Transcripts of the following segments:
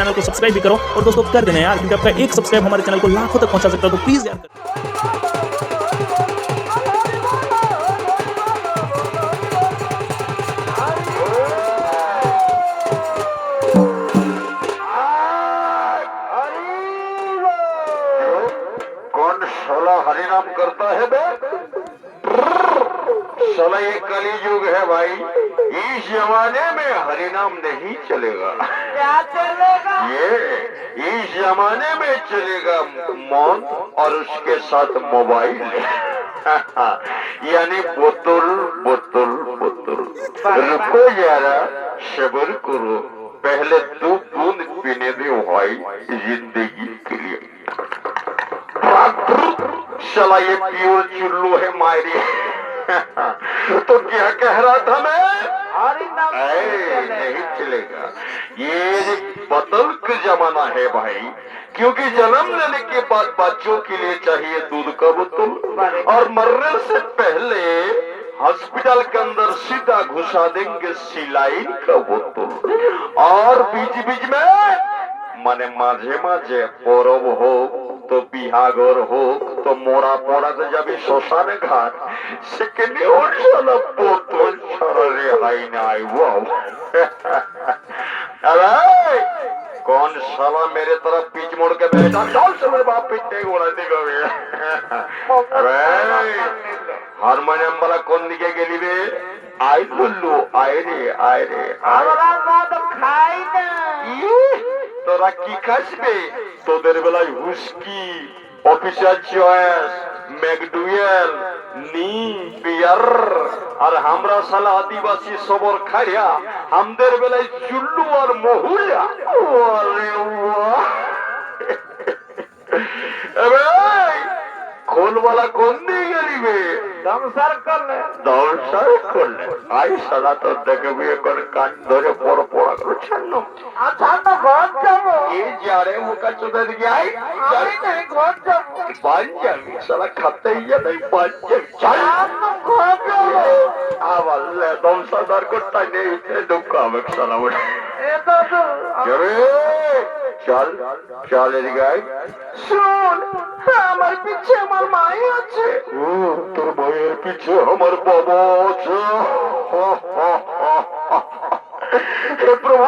Channel को subscribe भी करो और दोस्तों कर देना यार, क्योंकि आपका एक सब्सक्राइब हमारे चैनल को लाखों तक पहुँचा सकता है तो प्लीज़ यार कौन साला हरि करता है बे? साला ये कली युग है भाई। इस जमाने में हरि नाम नहीं चलेगा। क्या चलेगा? ये इस जमाने में चलेगा मौत और उसके साथ मोबाइल। यानी बोतल बोतल बोतल। रुको जरा सबर करो। पहले दो बूंद पीने दो भाई ज़िंदगी के लिए। चला ये प्योर चुल्लू है मायरी। तो क्या कह रहा था मैं? नहीं चलेगा नहीं चलेगा ये बतल का जमाना है भाई क्योंकि जन्म लेने के बाद बच्चों के लिए चाहिए दूध का बोतल और मरने से पहले हॉस्पिटल के अंदर सीधा घुसा देंगे सिलाई का बोतल और बीच बीच में মানে মাঝে মাঝে পরব হোক তো বিহাগর হোক তো মোরা পড়াতে যাবি শ্মশানে ঘাট সেখানে ওর সালা বোতল ছাড়া রেহাই নাই বাউ अरे कौन साला मेरे तरफ पीछ मोड़ के बैठा चल से मेरे बाप पीछे घोड़ा दिखा अरे हारमोनियम वाला कौन दिखे गेली रे आई लुल्लू आय रे आय रे आय আমরা মদ খাই না ইহ, তোরা কি খাসবে তোদের বেলায় হুস্কি অফিসার চয়েস ম্যাকডুয়েল নি বিয়ার আর আমরা সালা আদিবাসী সবর খাইয়া আমাদের বেলায় চুল্লু আর মহুলা ওরে বাহ। এবে, খোলওয়ালা কোন দিয়ে গেলি বে দমসর করলে। দর্শন করলে। আই সালা তোর কান ধরে বড় পড়া করে ছাড়ল আচ্ছা তো ঘর যাব। এই যারে মুখা চোদা দিকে আই আমি নাই ঘর যাব। পাঞ্জাবি সালা খাতেই যাবে পাঞ্জাবি ছাড় ঘর যাব। আবার দমসাদার করতে নেই দুঃখ হবে সালা বলে চল চল এদিকে আয় শুন আমার পিছে আমার মাই আছে ও, তোর বইয়ের পিছে আমার বাবা আছে हे प्रभु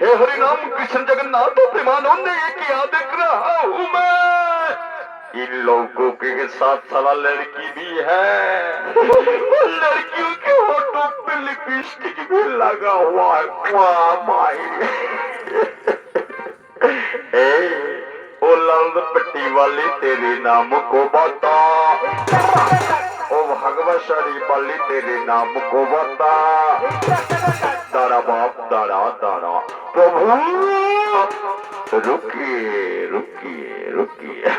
हे हरि नाम कृष्ण जगन्नाथ प्रेमानंद ये क्या देख रहा हूँ मैं इन लोगों के साथ साला लड़की भी है और लड़कियों के होठों पे लिपस्टिक भी लगा हुआ है ਉਹ ਲੰਦ ਪੱਟੀ ਵਾਲੀ ਤੇਰੇ ਨਾਮ ਕੋ ਬਾਤਾ ਉਹ ਭਗਵਤ ਸ਼ਰੀ ਪਾਲੀ ਤੇਰੇ ਨਾਮ ਕੋ ਬਾਤਾ ਦਾਰਾ ਬਾਪ ਦਾਰਾ ਦਾਰਾ ਪ੍ਰਭੂ ਰੁਕੀਏ ਰੁਕੀਏ ਰੁਕੀਏ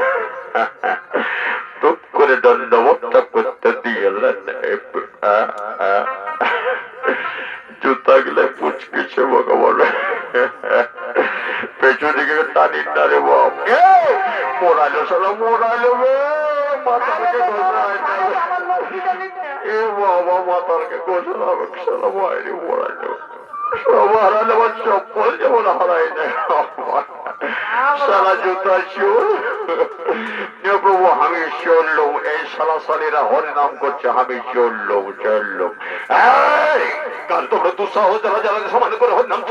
ਤੁਪ করে দণ্ডবত্তা করতে দিয়ে জুতা গেলে পুচকিছে ভগবান পেছন দিকে টানি না রে বাপ মোড়ালো সালা নিতে এ বাবা মাতারকে ঘোষণা হবে সব হারালে আমার চপ্পল যেমন হারাই নেয় সালা জুতা এ প্রভু আমি চললুম এই সালা সালিরা হরে নাম করছে, আমি চললুম চললুম কাল তোমরা দুঃসাহস যারা যারা সমান করে হরে নাম